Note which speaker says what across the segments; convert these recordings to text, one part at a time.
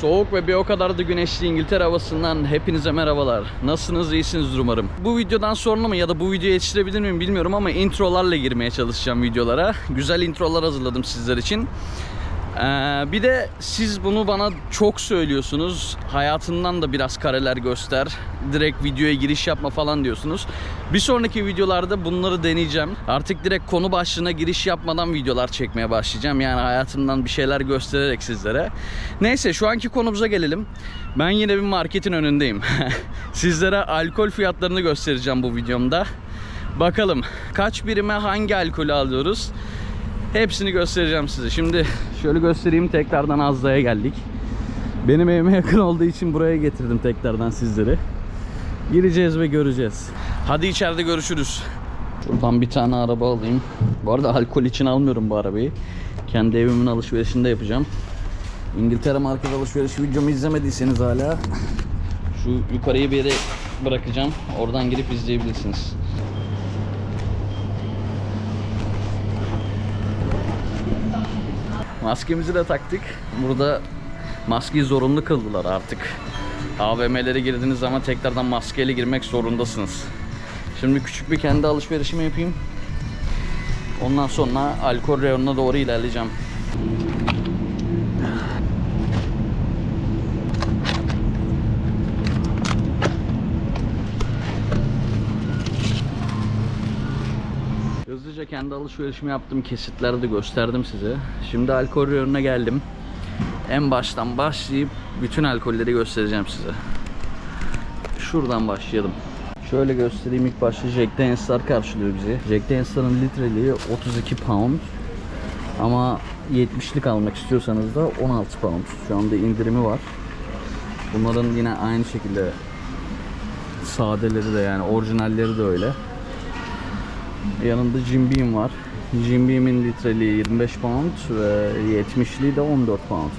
Speaker 1: Soğuk ve bir o kadar da güneşli İngiltere havasından hepinize merhabalar. Nasılsınız, iyisinizdir umarım. Bu videodan sonra mı ya da bu videoyu yetiştirebilir miyim bilmiyorum ama introlarla girmeye çalışacağım videolara. Güzel introlar hazırladım sizler için. Ee, bir de siz bunu bana çok söylüyorsunuz. Hayatından da biraz kareler göster. Direkt videoya giriş yapma falan diyorsunuz. Bir sonraki videolarda bunları deneyeceğim. Artık direkt konu başlığına giriş yapmadan videolar çekmeye başlayacağım. Yani hayatımdan bir şeyler göstererek sizlere. Neyse şu anki konumuza gelelim. Ben yine bir marketin önündeyim. Sizlere alkol fiyatlarını göstereceğim bu videomda. Bakalım kaç birime hangi alkolü alıyoruz? Hepsini göstereceğim size. Şimdi şöyle göstereyim tekrardan Azda'ya geldik. Benim evime yakın olduğu için buraya getirdim tekrardan sizleri. Gireceğiz ve göreceğiz. Hadi içeride görüşürüz. Şuradan bir tane araba alayım. Bu arada alkol için almıyorum bu arabayı. Kendi evimin alışverişinde yapacağım. İngiltere market alışveriş videomu izlemediyseniz hala şu yukarıya bir yere bırakacağım. Oradan girip izleyebilirsiniz. Maskemizi de taktık. Burada maskeyi zorunlu kıldılar artık. AVM'lere girdiğiniz zaman tekrardan maskeyle girmek zorundasınız. Şimdi küçük bir kendi alışverişimi yapayım. Ondan sonra alkol reyonuna doğru ilerleyeceğim. Kendi alışverişimi yaptım. Kesitleri de gösterdim size. Şimdi alkol reyonuna geldim. En baştan başlayıp bütün alkolleri göstereceğim size. Şuradan başlayalım. Şöyle göstereyim ilk başta Jack Daniels'lar karşılıyor bizi. Jack Daniels'ların litreliği 32 pound. Ama 70'lik almak istiyorsanız da 16 pound. Şu anda indirimi var. Bunların yine aynı şekilde sadeleri de yani orijinalleri de öyle. Yanında Jim Beam var. Jim Beam'in litreliği 25 pound ve 70'liği de 14 pound.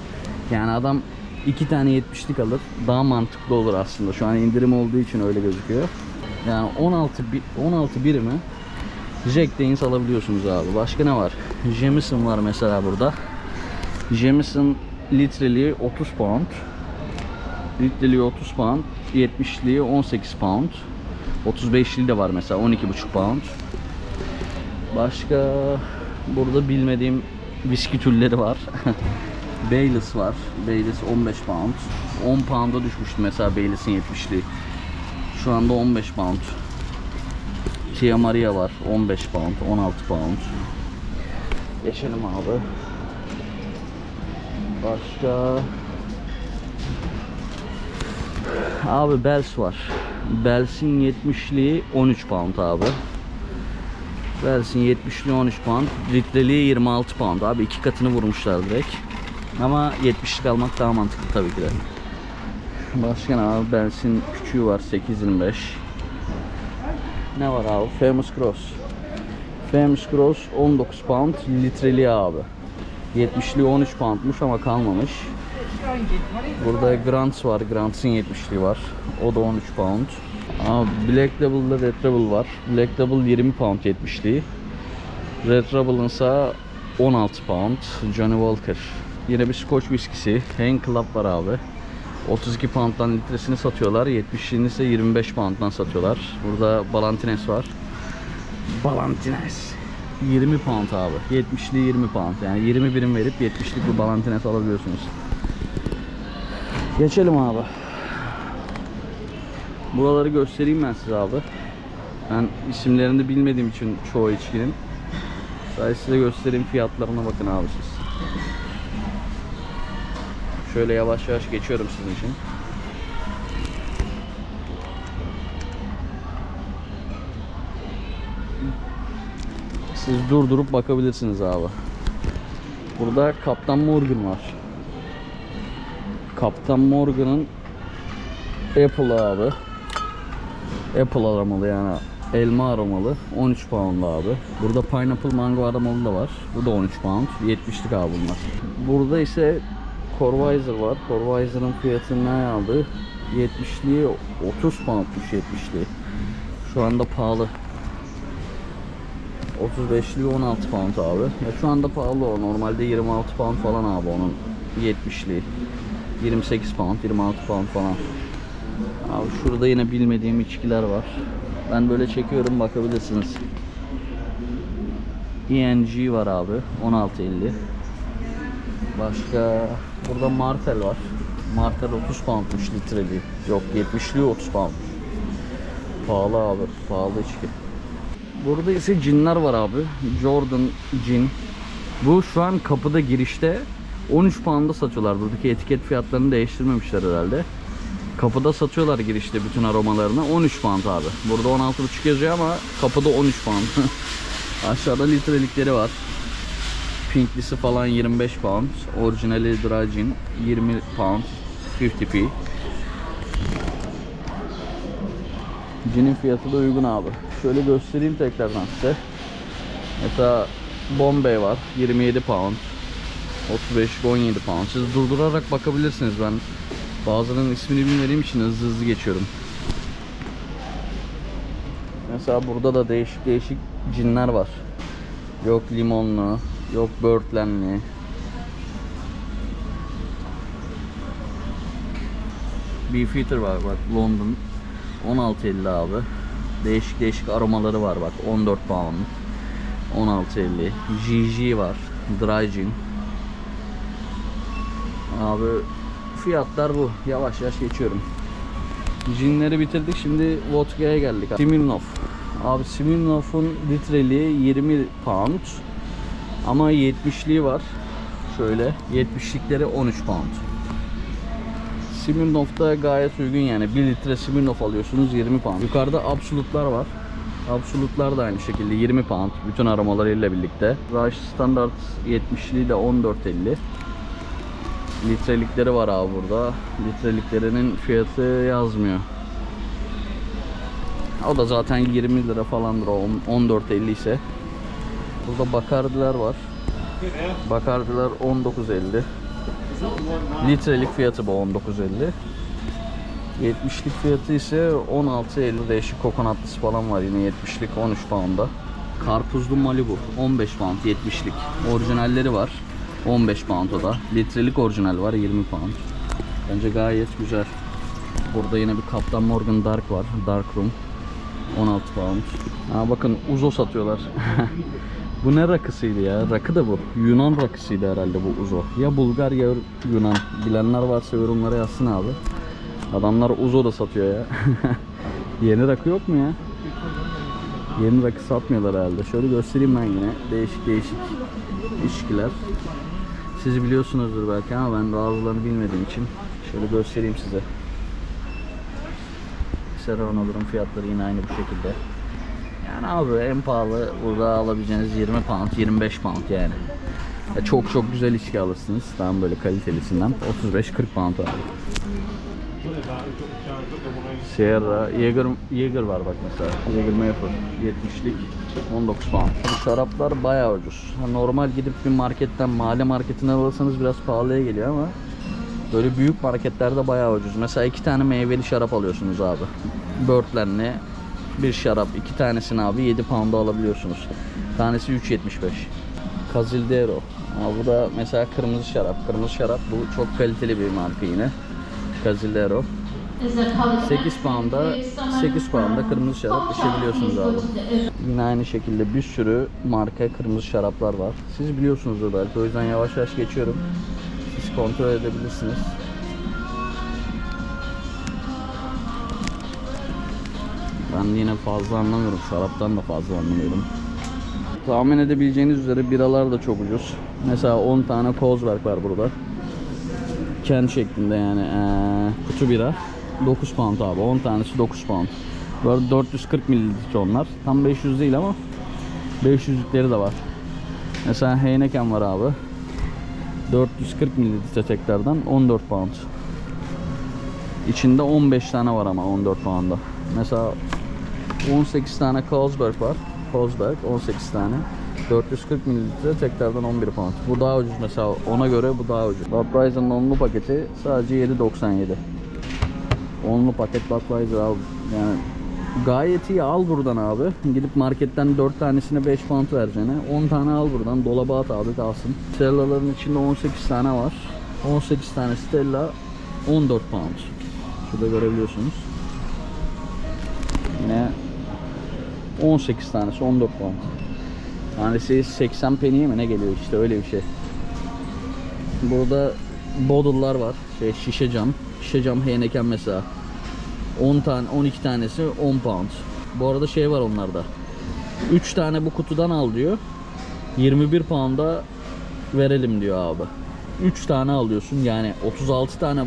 Speaker 1: Yani adam iki tane 70'lik alır. Daha mantıklı olur aslında. Şu an indirim olduğu için öyle gözüküyor. Yani 16 bi- 16 birimi Jack Daniels alabiliyorsunuz abi. Başka ne var? Jameson var mesela burada. Jameson litreliği 30 pound. Litreliği 30 pound. 70'liği 18 pound. 35'li de var mesela 12,5 pound. Başka burada bilmediğim viski türleri var. Baileys var. Baileys 15 pound. 10 pound'a düşmüştü mesela Baileys'in 70'li. Şu anda 15 pound. Tia Maria var. 15 pound. 16 pound. Geçelim abi. Başka Abi Bells var. Bells'in 70'liği 13 pound abi. Versin 70'li 13 pound. Litreliği 26 pound. Abi iki katını vurmuşlar direkt. Ama 70'lik almak daha mantıklı tabii ki de. Başka ne abi? Bensin küçüğü var 8.25. Ne var abi? Famous Cross. Famous Cross 19 pound litreliği abi. 70'li 13 poundmuş ama kalmamış. Burada Grants var. Grants'in 70'liği var. O da 13 pound. Aa, Black Label'da Red Label var. Black Label 20 pound 70'liği. Red Label'ın ise 16 pound. Johnny Walker. Yine bir Scotch viskisi. Hen Club var abi. 32 pound'dan litresini satıyorlar. 70'liğini ise 25 pound'dan satıyorlar. Burada Ballantines var. Ballantines. 20 pound abi. 70'li 20 pound. Yani 20 birim verip 70'lik bir Ballantines alabiliyorsunuz. Geçelim abi. Buraları göstereyim ben size abi. Ben isimlerini bilmediğim için çoğu içkinin. Sadece size göstereyim fiyatlarına bakın abi siz. Şöyle yavaş yavaş geçiyorum sizin için. Siz durdurup bakabilirsiniz abi. Burada Kaptan Morgan var. Kaptan Morgan'ın Apple abi. Apple aromalı yani elma aromalı 13 pound abi. Burada pineapple mango aromalı da var. Bu da 13 pound. 70'lik abi bunlar. Burada ise Corvisor var. Corvisor'ın fiyatı ne aldı? 70'liği 30 poundmuş 70'liği. Şu anda pahalı. 35'liği 16 pound abi. Ya şu anda pahalı o. Normalde 26 pound falan abi onun 70'liği. 28 pound, 26 pound falan. Abi şurada yine bilmediğim içkiler var. Ben böyle çekiyorum bakabilirsiniz. ENG var abi 16.50. Başka burada Martel var. Martel 30 poundmuş litreli. Yok 70'li 30 pound. Pahalı abi. Pahalı içki. Burada ise cinler var abi. Jordan cin. Bu şu an kapıda girişte 13 pound'a satıyorlar. Buradaki etiket fiyatlarını değiştirmemişler herhalde. Kapıda satıyorlar girişte bütün aromalarını. 13 pound abi. Burada 16,5 yazıyor ama kapıda 13 pound. Aşağıda litrelikleri var. Pinklisi falan 25 pound. Orijinali dry gin 20 pound. 50p. Cinin fiyatı da uygun abi. Şöyle göstereyim tekrardan size. Mesela Bombay var 27 pound. 35 17 pound. Siz durdurarak bakabilirsiniz ben bazılarının ismini bilmediğim için hızlı hızlı geçiyorum. Mesela burada da değişik değişik cinler var. Yok limonlu, yok böğürtlenli. Beefeater var bak London 16.50 abi. Değişik değişik aromaları var bak 14 pound. 16.50. GG var. Dry gin. Abi fiyatlar bu. Yavaş yavaş geçiyorum. Jinleri bitirdik. Şimdi vodka'ya geldik. Smirnoff. Abi Smirnoff'un litreliği 20 pound. Ama 70'liği var. Şöyle 70'likleri 13 pound. Smirnoff'ta gayet uygun yani 1 litre Smirnoff alıyorsunuz 20 pound. Yukarıda Absolut'lar var. Absolut'lar da aynı şekilde 20 pound bütün aromalarıyla birlikte. Rush Standard 70'liği de 14.50. Litrelikleri var abi burada. Litreliklerinin fiyatı yazmıyor. O da zaten 20 lira falandır o 14.50 ise. Burada Bakardiler var. Bakardiler 19.50. Litrelik fiyatı bu 19.50. 70'lik fiyatı ise 16.50. Değişik kokonatlısı falan var yine 70'lik 13 pound'a. Karpuzlu Malibu 15 pound 70'lik. Orijinalleri var. 15 pound o da. Litrelik orijinal var 20 pound. Bence gayet güzel. Burada yine bir Kaptan Morgan Dark var. Dark Room. 16 pound. Ha bakın Uzo satıyorlar. bu ne rakısıydı ya? Rakı da bu. Yunan rakısıydı herhalde bu Uzo. Ya Bulgar ya Yunan. Bilenler varsa yorumlara yazsın abi. Adamlar Uzo da satıyor ya. Yeni rakı yok mu ya? Yeni rakı satmıyorlar herhalde. Şöyle göstereyim ben yine. Değişik değişik içkiler. Siz biliyorsunuzdur belki ama ben bazılarını bilmediğim için şöyle göstereyim size. Serrano'ların fiyatları yine aynı bu şekilde. Yani abi en pahalı burada alabileceğiniz 20 pound, 25 pound yani. Ya çok çok güzel içki alırsınız. Tam böyle kalitelisinden. 35-40 pound abi. Sierra, Jaeger, Jaeger var bak mesela. Jaeger Maple 70'lik 19 pound. Bu şaraplar bayağı ucuz. Normal gidip bir marketten, mahalle marketinden alırsanız biraz pahalıya geliyor ama böyle büyük marketlerde bayağı ucuz. Mesela iki tane meyveli şarap alıyorsunuz abi. Börtlenli bir şarap. iki tanesini abi 7 pound'a alabiliyorsunuz. Tanesi 3.75. Cazildero. Ha, bu da mesela kırmızı şarap. Kırmızı şarap bu çok kaliteli bir marka yine. Cazildero. 8 pound'a 8 pound'a kırmızı şarap içebiliyorsunuz abi. Yine aynı şekilde bir sürü marka kırmızı şaraplar var. Siz biliyorsunuzdur belki o yüzden yavaş yavaş geçiyorum. Siz kontrol edebilirsiniz. Ben yine fazla anlamıyorum. Şaraptan da fazla anlamıyorum. Tahmin edebileceğiniz üzere biralar da çok ucuz. Mesela 10 tane Kozberg var burada. Kendi şeklinde yani ee, kutu bira. 9 pound abi. 10 tanesi 9 pound. Böyle 440 mililitre onlar. Tam 500 değil ama 500'lükleri de var. Mesela Heineken var abi. 440 mililitre tekrardan 14 pound. İçinde 15 tane var ama 14 pound'da. Mesela 18 tane Carlsberg var. Carlsberg 18 tane. 440 mililitre tekrardan 11 pound. Bu daha ucuz mesela ona göre bu daha ucuz. Budweiser'ın onlu paketi sadece 7.97. Onlu paket Budweiser al. Yani gayet iyi al buradan abi. Gidip marketten 4 tanesine 5 pound vereceğine 10 tane al buradan dolaba at abi kalsın. Stella'ların içinde 18 tane var. 18 tane Stella 14 pound. Şurada görebiliyorsunuz. Yine 18 tanesi 14 pound. Tanesi 80 penny'e mi ne geliyor işte öyle bir şey. Burada bottle'lar var. Şey şişe cam. Şişe cam mesela. 10 tane 12 tanesi 10 pound. Bu arada şey var onlarda. 3 tane bu kutudan al diyor. 21 pound'a verelim diyor abi. 3 tane alıyorsun yani 36 tane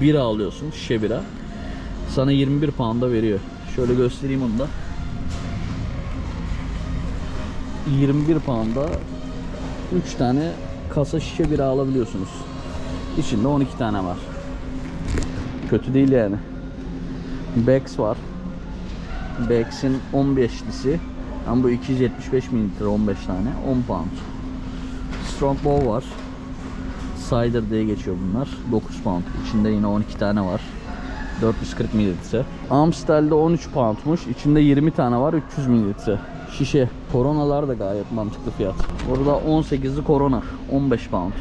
Speaker 1: bira alıyorsun şişe bira. Sana 21 pound'a veriyor. Şöyle göstereyim onu da. 21 pound'a 3 tane kasa şişe bira alabiliyorsunuz. İçinde 12 tane var. Kötü değil yani. Bex var. Bex'in 15'lisi. Ama bu 275 mililitre 15 tane 10 pound. Strongbow var. Cider diye geçiyor bunlar. 9 pound. İçinde yine 12 tane var. 440 mililitre. Amstel'de 13 poundmuş. İçinde 20 tane var. 300 mililitre. Şişe. Koronalar da gayet mantıklı fiyat. Burada 18'li korona. 15 pound.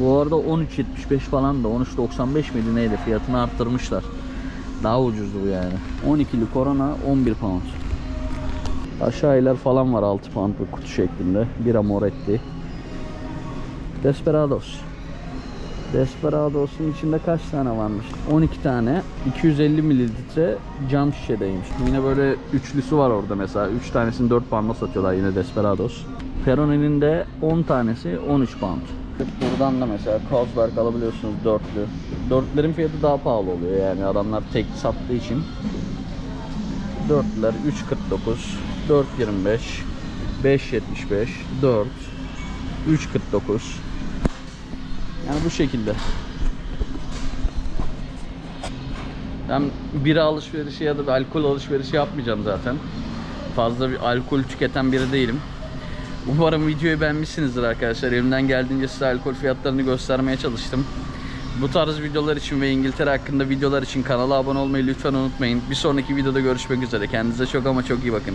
Speaker 1: Bu arada 13.75 falan da 13.95 miydi neydi fiyatını arttırmışlar. Daha ucuzdu bu yani. 12'li korona 11 pound. Aşağılar falan var 6 pound bir kutu şeklinde. Bira Moretti. Desperados. Desperados'un içinde kaç tane varmış? 12 tane 250 mililitre cam şişedeymiş. Yine böyle üçlüsü var orada mesela. 3 tanesini 4 pound'a satıyorlar yine Desperados. Peroni'nin de 10 tanesi 13 pound. Buradan da mesela Carlsberg alabiliyorsunuz dörtlü. Dörtlerin fiyatı daha pahalı oluyor yani adamlar tek sattığı için. Dörtler 3.49, 4.25, 5.75, 4, 3.49. Yani bu şekilde. Ben bira alışverişi ya da alkol alışverişi yapmayacağım zaten. Fazla bir alkol tüketen biri değilim. Umarım videoyu beğenmişsinizdir arkadaşlar. Elimden geldiğince size alkol fiyatlarını göstermeye çalıştım. Bu tarz videolar için ve İngiltere hakkında videolar için kanala abone olmayı lütfen unutmayın. Bir sonraki videoda görüşmek üzere. Kendinize çok ama çok iyi bakın.